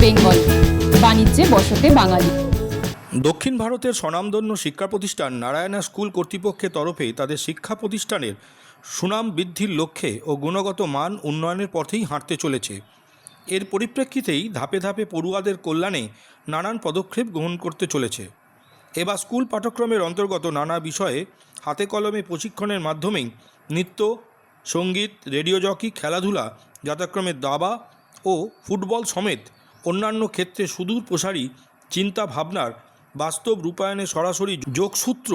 বেঙ্গল। বাণিজ্যে বসতে বাঙালি। দক্ষিণ ভারতের স্বনামধন্য শিক্ষা প্রতিষ্ঠান নারায়ণা স্কুল কর্তৃপক্ষের তরফে তাদের শিক্ষা প্রতিষ্ঠানের সুনাম বৃদ্ধির লক্ষ্যে ও গুণগত মান উন্নয়নের পথেই হাঁটতে চলেছে। এর পরিপ্রেক্ষিতেই ধাপে ধাপে পড়ুয়াদের কল্যাণে নানান পদক্ষেপ গ্রহণ করতে চলেছে। এবার স্কুল পাঠ্যক্রমের অন্তর্গত নানা বিষয়ে হাতে কলমে প্রশিক্ষণের মাধ্যমেই নৃত্য, সংগীত, রেডিও জকি, খেলাধুলা, যথাক্রমে দাবা ও ফুটবল সমেত অন্যান্য ক্ষেত্রে সুদূর প্রসারী চিন্তা ভাবনার বাস্তব রূপায়ণে সরাসরি যোগসূত্র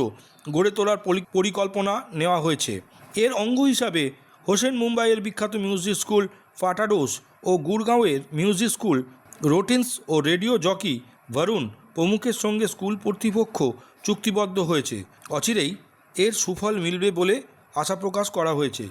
গড়ে তোলার পরিকল্পনা নেওয়া হয়েছে। এর অঙ্গ হিসাবে হোসেন মুম্বাইয়ের বিখ্যাত মিউজিক স্কুল ফাটাডোস ও গুরগাঁওয়ের মিউজিক স্কুল রোটিন্স ও রেডিও জকি বরুণ প্রমুখের সঙ্গে স্কুল কর্তৃপক্ষ চুক্তিবদ্ধ হয়েছে। অচিরেই এর সুফল মিলবে বলে আশা প্রকাশ করা হয়েছে।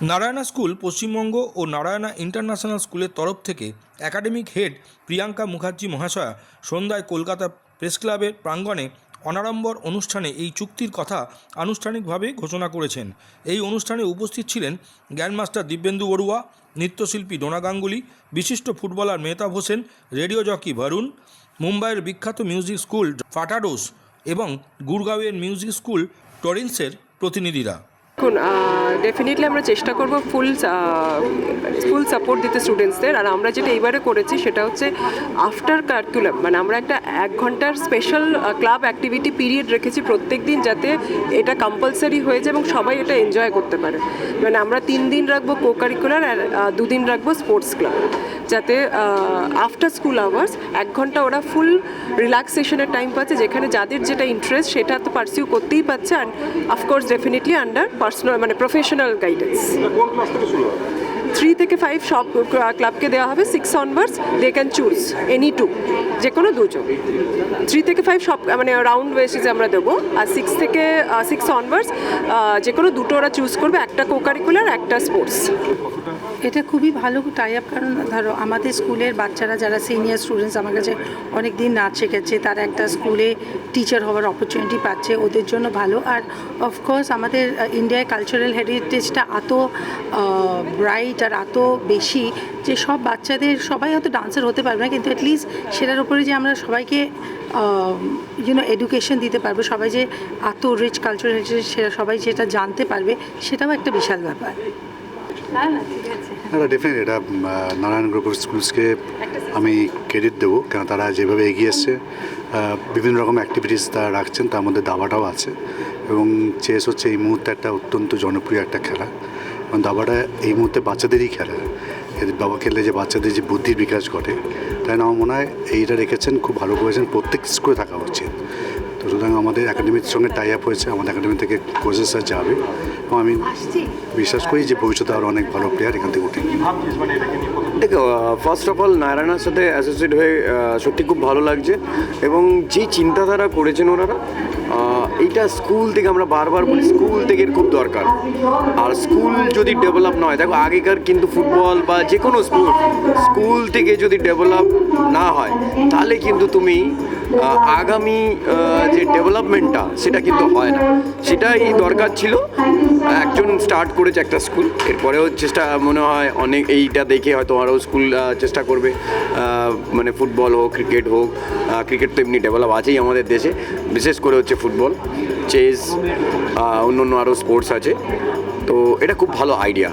নারায়ণা স্কুল পশ্চিমবঙ্গ ও নারায়ণা ইন্টারন্যাশনাল স্কুলের তরফ থেকে একাডেমিক হেড প্রিয়াঙ্কা মুখার্জি মহাশয়া সন্ধ্যায় কলকাতা প্রেস ক্লাবের প্রাঙ্গণে অনাড়ম্বর অনুষ্ঠানে এই চুক্তির কথা আনুষ্ঠানিকভাবে ঘোষণা করেছেন। এই অনুষ্ঠানে উপস্থিত ছিলেন গ্র্যান্ডমাস্টার দিব্যেন্দু বড়ুয়া, নৃত্যশিল্পী ডোনা গাঙ্গুলি, বিশিষ্ট footballer Mehtab Hossain, radio jockey Varun, মুম্বাইয়ের বিখ্যাত মিউজিক স্কুল ফাটাডোস এবং গুরগাঁওয়ের মিউজিক স্কুল টরিন্সের প্রতিনিধিরা। দেখুন ডেফিনেটলি আমরা চেষ্টা করব ফুল ফুল সাপোর্ট দিতে স্টুডেন্টসদের আর আমরা যেটা এইবারে করেছি, সেটা হচ্ছে আফটার কার্কুলাম মানে আমরা একটা এক ঘণ্টার স্পেশাল ক্লাব অ্যাক্টিভিটি পিরিয়ড রেখেছি প্রত্যেক দিন যাতে এটা কম্পালসারি হয়ে যায় এবং সবাই এটা এনজয় করতে পারে। মানে আমরা তিন দিন রাখব কো কারিকুলার আর দুদিন রাখব স্পোর্টস ক্লাব যাতে আফটার স্কুল আওয়ার্স এক ঘণ্টা ওরা ফুল রিল্যাক্সেশনের টাইম পাচ্ছে, যেখানে যাদের যেটা ইন্টারেস্ট সেটা তো পার্সিউ করতেই পাচ্ছে and of course definitely under personal মানে প্রফেশনাল গাইডেন্স থ্রি থেকে ফাইভ সব ক্লাবকে দেওয়া হবে six onwards they can choose any two যে কোনো দুজন থ্রি থেকে ফাইভ সব মানে রাউন্ড বেসিসে আমরা দেবো, আর সিক্স থেকে সিক্স অনভার্স যে কোনো দুটো ওরা চুজ করবে, একটা কোকারিকুলার একটা স্পোর্টস এটা খুবই ভালো টাই আপ কারণ, ধরো, আমাদের স্কুলের বাচ্চারা যারা সিনিয়র স্টুডেন্টস আমার কাছে অনেক দিন নাচ শিখেছে, তারা একটা স্কুলে টিচার হওয়ার অপরচুনিটি পাচ্ছে, ওদের জন্য ভালো। আর অফকোর্স আমাদের ইন্ডিয়ায় কালচারাল হেরিটেজটা এত ব্রাইট আর এত বেশি যে সব বাচ্চাদের সবাই হয়তো ডান্সার হতে পারবে না কিন্তু অ্যাটলিস্ট সেটার উপরে যে আমরা সবাইকে ইউনো এডুকেশন দিতে পারব সবাই যে এত রিচ কালচার হেরিটেজ সেটা সবাই যেটা জানতে পারবে সেটাও একটা বিশাল ব্যাপার। না ডেফিনেটলি এটা নারায়ণ গ্রুপ অফ স্কুলসকে আমি ক্রেডিট দেবো কেন তারা যেভাবে এগিয়ে এসছে বিভিন্ন রকম অ্যাক্টিভিটিস তারা রাখছেন তার মধ্যে দাবাটাও আছে এবং চেস হচ্ছে এই মুহূর্তে একটা অত্যন্ত জনপ্রিয় একটা খেলা। এবং দাবাটা এই মুহূর্তে বাচ্চাদেরই খেলা। এদের দাবা খেললে যে বাচ্চাদের যে বুদ্ধির বিকাশ ঘটে তাই না? আমার মনে হয় এইটা রেখেছেন খুব ভালো করেছেন প্রত্যেক স্কুলে থাকা উচিত। তো সুতরাং আমাদের একাডেমির সঙ্গে টাই আপ হয়েছে আমাদের একাডেমি থেকে কোচেসরা যাবে। এবং আমি বিশ্বাস করি যে ভবিষ্যতে আরও অনেক ভালো প্লেয়ার এখান থেকে উঠে। দেখো ফার্স্ট অফ অল নারায়ণার সাথে অ্যাসোসিয়েট হয়ে সত্যি খুব ভালো লাগছে। এবং যে চিন্তাধারা করেছেন ওনারা এইটা স্কুল থেকে আমরা বারবার বলি স্কুল থেকে খুব দরকার। আর স্কুল যদি ডেভেলপ না হয়, দেখো, আগেকার কিন্তু ফুটবল বা যে কোনো স্পোর্ট স্কুল থেকে যদি ডেভেলপ না হয়, তাহলে কিন্তু তুমি আগামী যে ডেভেলপমেন্টটা সেটা কিন্তু হয় না। সেটাই দরকার ছিল। একজন স্টার্ট করেছে একটা স্কুল এরপরেও চেষ্টা মনে হয় অনেক এইটা দেখে হয়তো আরও স্কুল চেষ্টা করবে মানে ফুটবল হোক ক্রিকেট হোক ক্রিকেট তো এমনি ডেভেলপ আছেই আমাদের দেশে, বিশেষ করে হচ্ছে ফুটবল চেস অন্য অন্য আরও স্পোর্টস আছে। তো এটা খুব ভালো আইডিয়া